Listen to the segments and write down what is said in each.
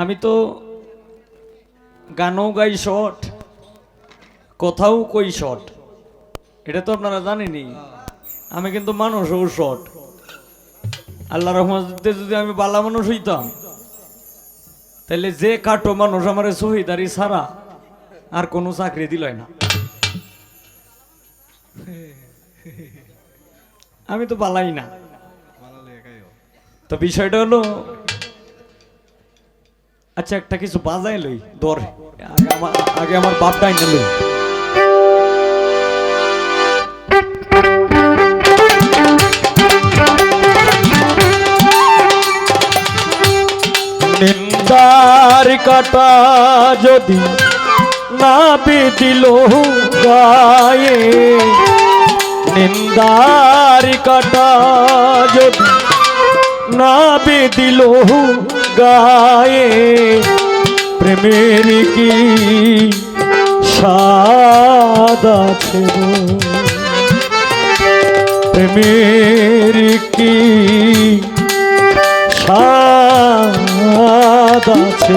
আমি তো গানও গাই শর্ট, কথাও কই শট এটা তো আপনারা জানেনই। আমি কিন্তু মানুষও শট আল্লাহ রহমতে যদি আমি বালা মানুষ হইতাম তাহলে যে কাটো মানুষ আমার শহীদারি ছাড়া আর কোনো চাকরি দিল না। আমি তো বালাই না। তো বিষয়টা হলো আচ্ছা একটা কিছু বাজাই লই দর আগে আমার আগে আমার বাপ ডাইনা লই নিন্দার কাটা যদি না বিদিল গায়ে নিন্দার কাটা যদি না বেদিল গায়ে প্রেমের কি স্বাদ আছে প্রেমের কি স্বাদ আছে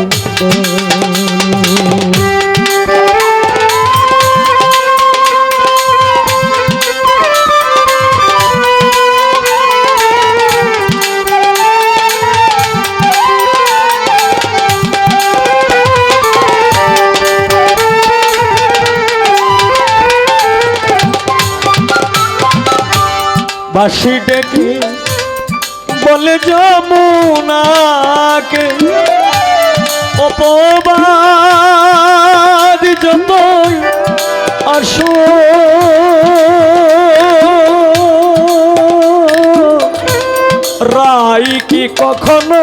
বাসি ডেকে বলে যমুনাকে অপবাদ যত আসো। রায় কি কখনো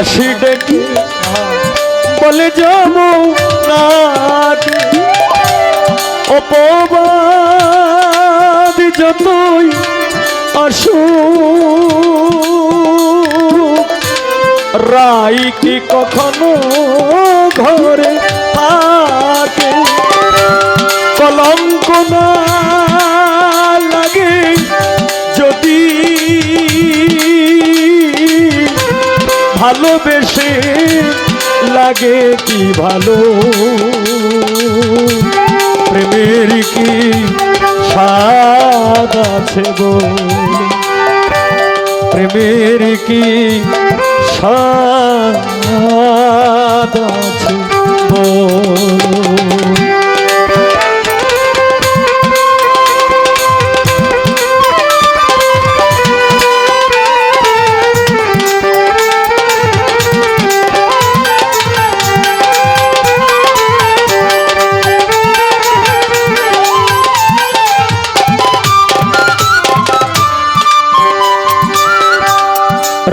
বাসি ডেকে বলে যাব অপবাদ যতই আসু রাই কি কখনো ঘরে থাকে? কলঙ্ক না ভালোবেসে লাগে কি ভালো? প্রেমের কি স্বাদ আছে গো? প্রেমের কি স্বাদ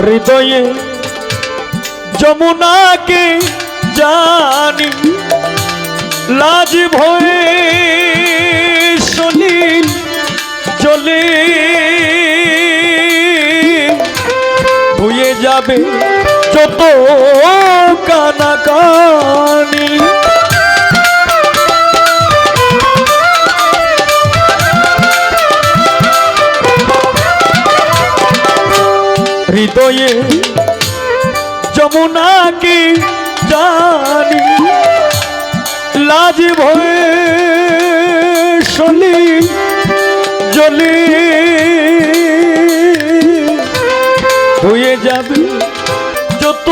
হৃদয়ে যমুনাকে জানি লাজ ভয়ে সলিল চলে। ধুয়ে যাবে যত কানাকানি। হৃদয়ে যমুনাকে জানি? লাজ ভয়ে শনি জলে হয়ে যাবে যত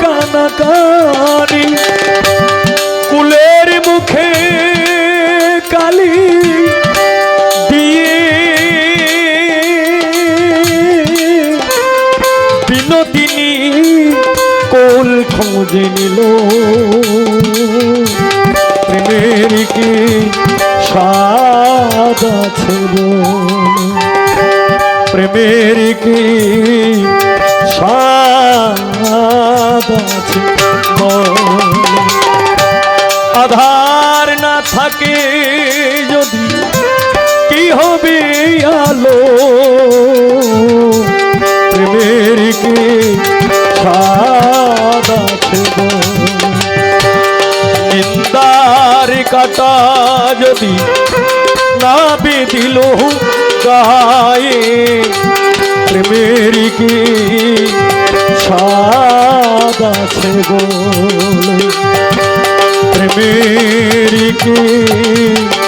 কানা কানাকানি। খোঁজে নিল প্রেমের কি স্বাদ আছে? প্রেমের কি স্বাদ আছে? আধার না থাকে যদি কি হবে আলো প্রেমের কি স্বাদ কাটা যদি না বেদিল গায়ে প্রেমের কি স্বাদ আছে বলে প্রেমের কি স্বাদ